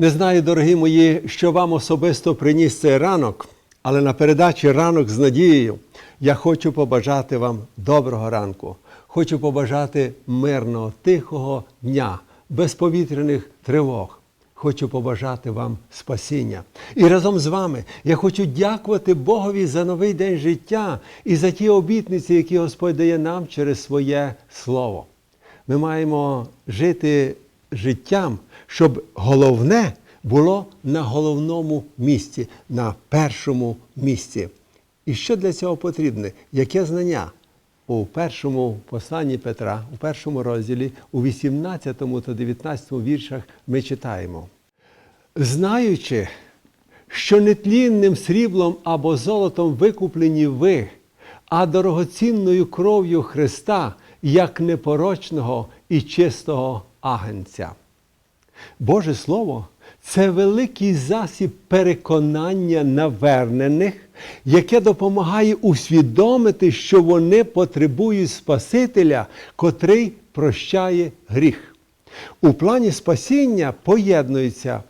Не знаю, дорогі мої, що вам особисто приніс цей ранок, але на передачі ранок з надією я хочу побажати вам доброго ранку. Хочу побажати мирного, тихого дня, без повітряних тривог. Хочу побажати вам спасіння. І разом з вами я хочу дякувати Богові за новий день життя і за ті обітниці, які Господь дає нам через своє слово. Ми маємо жити життям, щоб головне було на головному місці, на першому місці. І що для цього потрібне? Яке знання? У першому посланні Петра, у першому розділі, у 18 та 19 віршах ми читаємо. Знаючи, що нетлінним сріблом або золотом викуплені ви, а дорогоцінною кров'ю Христа, як непорочного і чистого агенця. Боже Слово це великий засіб переконання навернених, яке допомагає усвідомити, що вони потребують Спасителя, котрий прощає гріх. У плані спасіння поєднується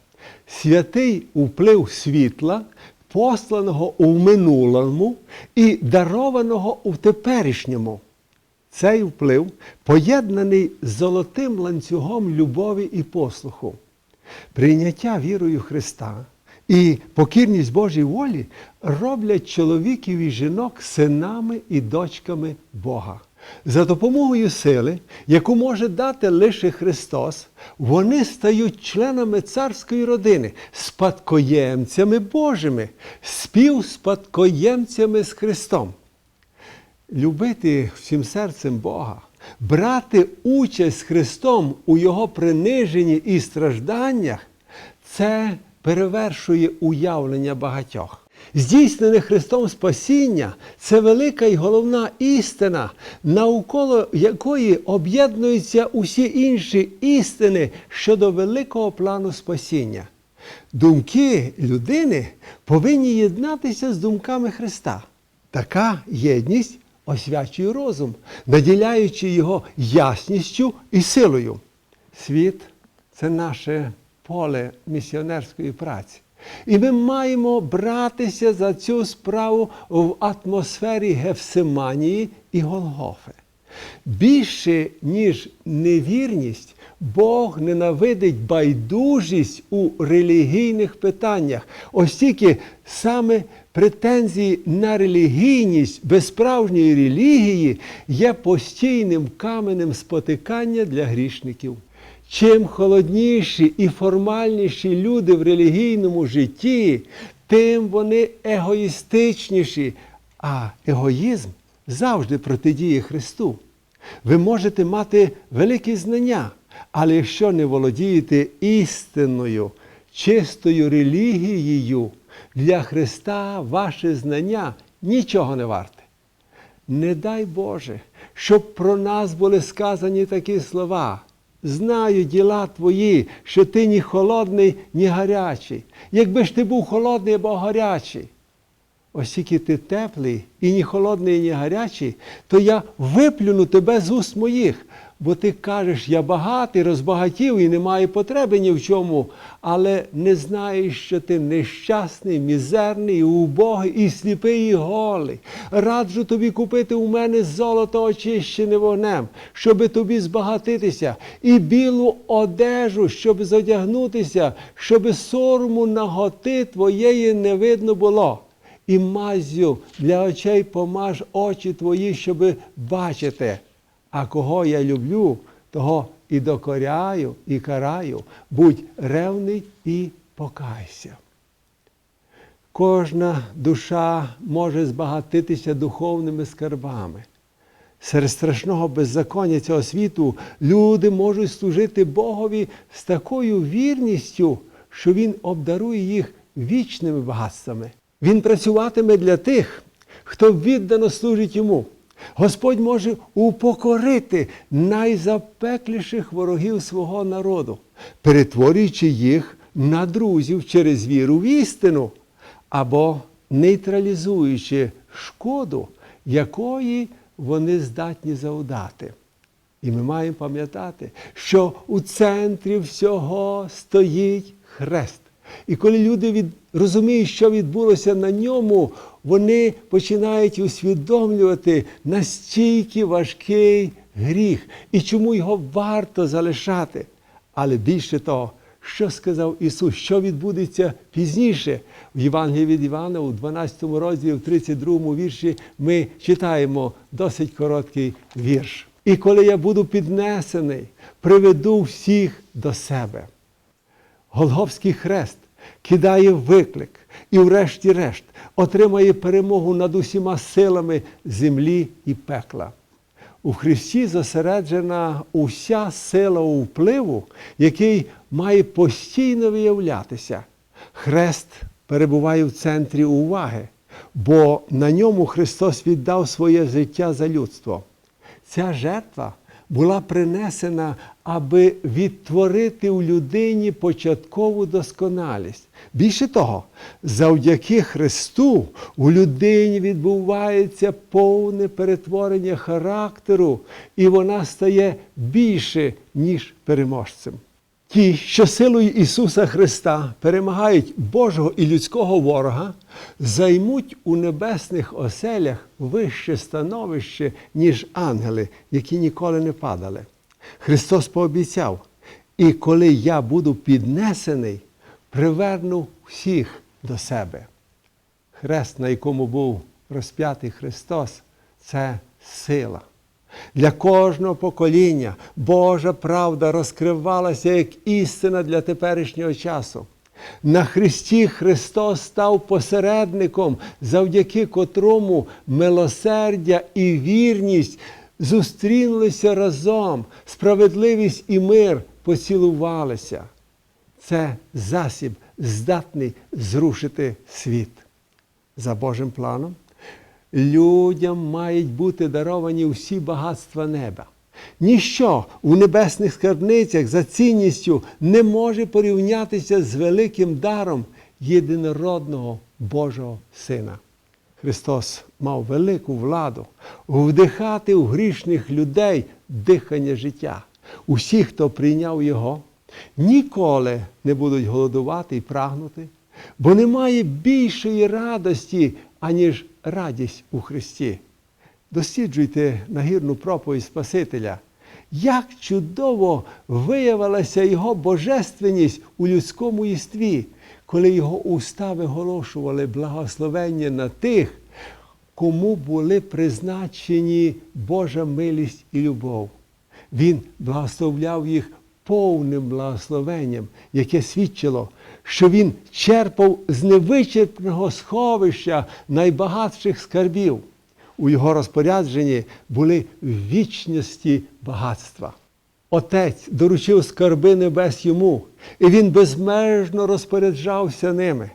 святий вплив світла, посланого у минулому і дарованого у теперішньому. Цей вплив поєднаний з золотим ланцюгом любові і послуху. Прийняття вірою Христа і покірність Божій волі роблять чоловіків і жінок синами і дочками Бога. За допомогою сили, яку може дати лише Христос, вони стають членами царської родини, спадкоємцями Божими, співспадкоємцями з Христом любити всім серцем Бога, брати участь з Христом у Його приниженні і стражданнях, це перевершує уявлення багатьох. Здійснене Христом спасіння це велика і головна істина, навколо якої об'єднуються усі інші істини щодо великого плану спасіння. Думки людини повинні єднатися з думками Христа. Така єдність освячує розум, наділяючи його ясністю і силою. Світ це наше поле місіонерської праці. І ми маємо братися за цю справу в атмосфері Гефсиманії і Голгофи. Більше, ніж невірність, Бог ненавидить байдужість у релігійних питаннях, оскільки саме претензії на релігійність без справжньої релігії є постійним каменем спотикання для грішників. Чим холодніші і формальніші люди в релігійному житті, тим вони егоїстичніші, а егоїзм завжди протидіє Христу. Ви можете мати великі знання, але якщо не володієте істинною, чистою релігією, для Христа ваше знання нічого не варте. Не дай Боже, щоб про нас були сказані такі слова. Знаю діла твої, що ти ні холодний, ні гарячий. Якби ж ти був холодний або гарячий, оскільки ти теплий і ні холодний, ні гарячий, то я виплюну тебе з уст моїх, бо ти кажеш, я багатий, розбагатів і не маю потреби ні в чому, але не знаєш, що ти нещасний, мізерний, убогий і сліпий, і голий. Раджу тобі купити у мене золото очищене вогнем, щоби тобі збагатитися, і білу одежу, щоб зодягнутися, щоби сорому наготи твоєї не видно було. І мазю для очей помаж очі твої, щоби бачити. А кого я люблю, того і докоряю, і караю. Будь ревний і покайся. Кожна душа може збагатитися духовними скарбами. Серед страшного беззаконня цього світу люди можуть служити Богові з такою вірністю, що Він обдарує їх вічними багатствами. Він працюватиме для тих, хто віддано служить йому. Господь може упокорити найзапекліших ворогів свого народу, перетворюючи їх на друзів через віру в істину, або нейтралізуючи шкоду, якої вони здатні завдати. І ми маємо пам'ятати, що у центрі всього стоїть хрест. І коли люди від... розуміють, що відбулося на ньому, вони починають усвідомлювати настільки важкий гріх і чому його варто залишати. Але більше того, що сказав Ісус, що відбудеться пізніше. В Євангелії від Івана, у 12 розділі, в 32 вірші, ми читаємо досить короткий вірш. І коли я буду піднесений, приведу всіх до себе. Голговський хрест кидає виклик і, врешті-решт, отримає перемогу над усіма силами землі і пекла. У Христі зосереджена уся сила впливу, який має постійно виявлятися. Хрест перебуває в центрі уваги, бо на ньому Христос віддав своє життя за людство. Ця жертва була принесена, аби відтворити у людині початкову досконалість. Більше того, завдяки Христу у людині відбувається повне перетворення характеру, і вона стає більше, ніж переможцем. Ті, що силою Ісуса Христа перемагають Божого і людського ворога, займуть у небесних оселях вище становище, ніж ангели, які ніколи не падали. Христос пообіцяв: і коли я буду піднесений, приверну всіх до себе. Хрест, на якому був розп'ятий Христос, це сила. Для кожного покоління Божа правда розкривалася як істина для теперішнього часу. На Христі Христос став посередником, завдяки котрому милосердя і вірність зустрілися разом, справедливість і мир поцілувалися. Це засіб здатний зрушити світ. За Божим планом людям мають бути даровані всі багатства неба. Ніщо у небесних скарбницях за цінністю не може порівнятися з великим даром єдинородного Божого Сина. Христос мав велику владу вдихати у грішних людей дихання життя. Усі, хто прийняв Його, ніколи не будуть голодувати і прагнути, бо немає більшої радості, аніж радість у Христі. Досліджуйте нагірну проповідь Спасителя. Як чудово виявилася його божественність у людському єстві, коли його уста виголошували благословення на тих, кому були призначені Божа милість і любов. Він благословляв їх повним благословенням, яке свідчило, що він черпав з невичерпного сховища найбагатших скарбів. У його розпорядженні були вічності багатства. Отець доручив скарби небес йому, і він безмежно розпоряджався ними.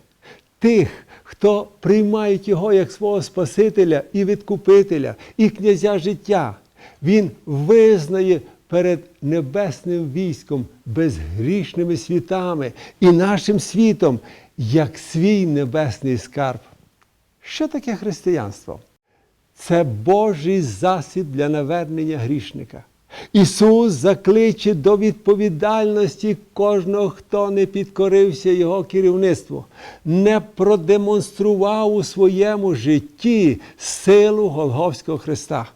Тих, хто приймають його як свого Спасителя і відкупителя, і князя життя, він визнає перед небесним військом, безгрішними світами і нашим світом, як свій небесний скарб. Що таке християнство? Це Божий засіб для навернення грішника. Ісус закличе до відповідальності кожного, хто не підкорився Його керівництву, не продемонстрував у своєму житті силу Голговського Христа.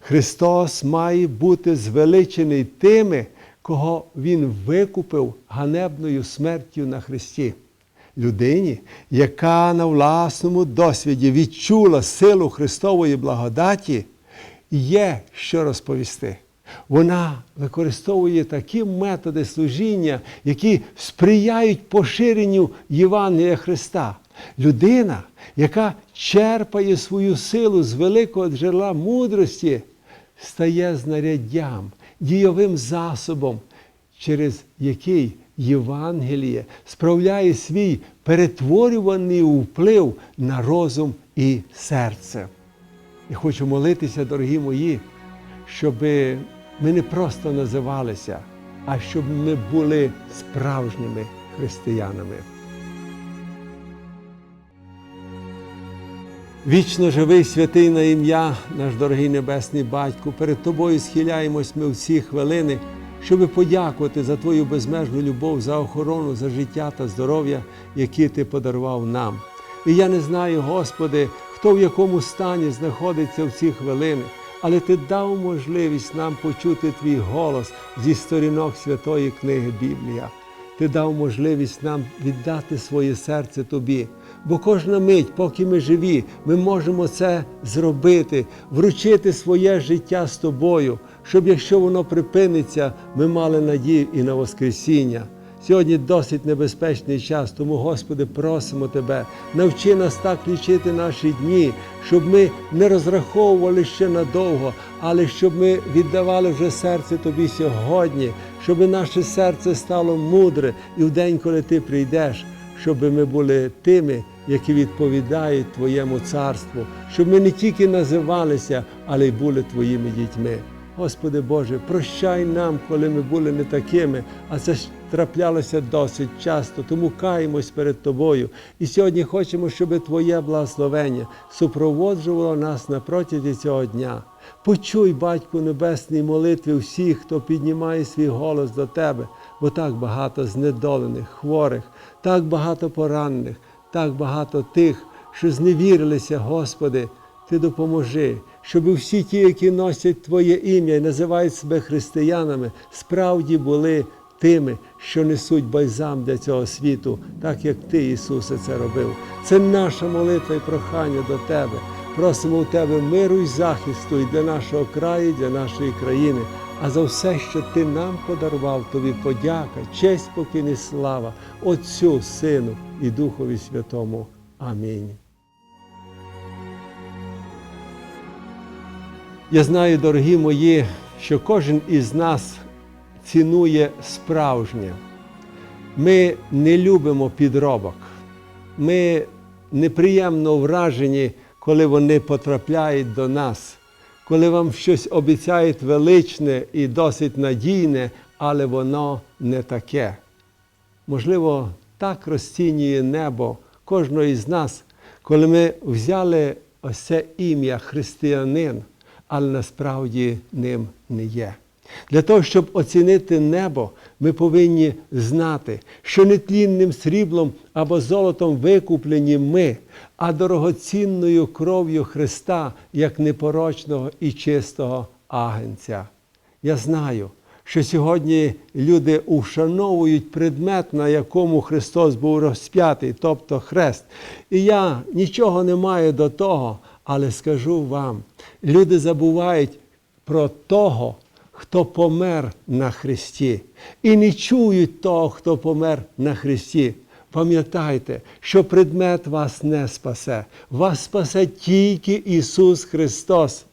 Христос має бути звеличений тими, кого Він викупив ганебною смертю на Христі. Людині, яка на власному досвіді відчула силу Христової благодаті, є що розповісти. Вона використовує такі методи служіння, які сприяють поширенню Євангелія Христа. Людина, яка черпає свою силу з великого джерела мудрості, стає знаряддям, дійовим засобом, через який Євангеліє справляє свій перетворюваний вплив на розум і серце. І хочу молитися, дорогі мої, щоб ми не просто називалися, а щоб ми були справжніми християнами. Вічно живий святий на ім'я, наш дорогий Небесний Батько, перед Тобою схиляємось ми в ці хвилини, щоб подякувати за Твою безмежну любов, за охорону, за життя та здоров'я, які Ти подарував нам. І я не знаю, Господи, хто в якому стані знаходиться в ці хвилини, але Ти дав можливість нам почути Твій голос зі сторінок Святої книги Біблія. Ти дав можливість нам віддати своє серце Тобі. Бо кожна мить, поки ми живі, ми можемо це зробити, вручити своє життя з тобою, щоб якщо воно припиниться, ми мали надію і на Воскресіння. Сьогодні досить небезпечний час, тому, Господи, просимо Тебе, навчи нас так лічити наші дні, щоб ми не розраховували ще надовго, але щоб ми віддавали вже серце Тобі сьогодні, щоб наше серце стало мудре і в день, коли Ти прийдеш, щоб ми були тими, які відповідають Твоєму царству, щоб ми не тільки називалися, але й були Твоїми дітьми. Господи Боже, прощай нам, коли ми були не такими, а це ж траплялося досить часто, тому каємось перед Тобою. І сьогодні хочемо, щоб Твоє благословення супроводжувало нас на протязі цього дня. Почуй, Батьку Небесний, молитви всіх, хто піднімає свій голос до Тебе, бо так багато знедолених, хворих, так багато поранених, так багато тих, що зневірилися, Господи. Ти допоможи, щоб всі ті, які носять Твоє ім'я і називають себе християнами, справді були тими, що несуть бальзам для цього світу, так як Ти, Ісусе, це робив. Це наша молитва і прохання до Тебе. Просимо у Тебе миру і захисту і для нашого краю, і для нашої країни. А за все, що Ти нам подарував, тобі подяка, честь, покін і слава Отцю, Сину і Духові Святому. Амінь. Я знаю, дорогі мої, що кожен із нас цінує справжнє. Ми не любимо підробок. Ми неприємно вражені, коли вони потрапляють до нас, коли вам щось обіцяють величне і досить надійне, але воно не таке. Можливо, так розцінює небо кожного із нас, коли ми взяли ось це ім'я християнин але насправді ним не є. Для того, щоб оцінити небо, ми повинні знати, що не тлінним сріблом або золотом викуплені ми, а дорогоцінною кров'ю Христа, як непорочного і чистого агенця. Я знаю, що сьогодні люди ушановують предмет, на якому Христос був розп'ятий, тобто хрест. І я нічого не маю до того, але скажу вам, люди забувають про того, хто помер на Христі, і не чують того, хто помер на Христі. Пам'ятайте, що предмет вас не спасе, вас спасе тільки Ісус Христос.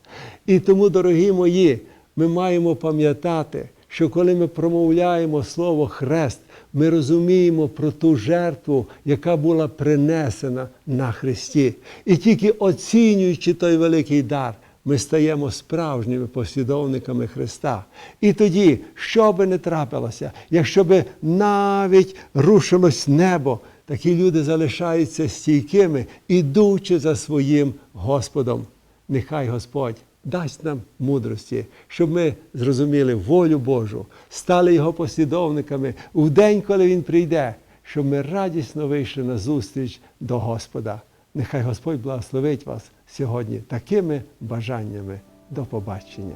І тому, дорогі мої, ми маємо пам'ятати, що коли ми промовляємо Слово Хрест, ми розуміємо про ту жертву, яка була принесена на Христі. І тільки оцінюючи той великий дар, ми стаємо справжніми послідовниками Христа. І тоді, що би не трапилося, якщо би навіть рушилось небо, такі люди залишаються стійкими, ідучи за своїм Господом. Нехай Господь дасть нам мудрості, щоб ми зрозуміли волю Божу, стали Його послідовниками у день, коли Він прийде, щоб ми радісно вийшли на зустріч до Господа. Нехай Господь благословить вас сьогодні такими бажаннями. До побачення.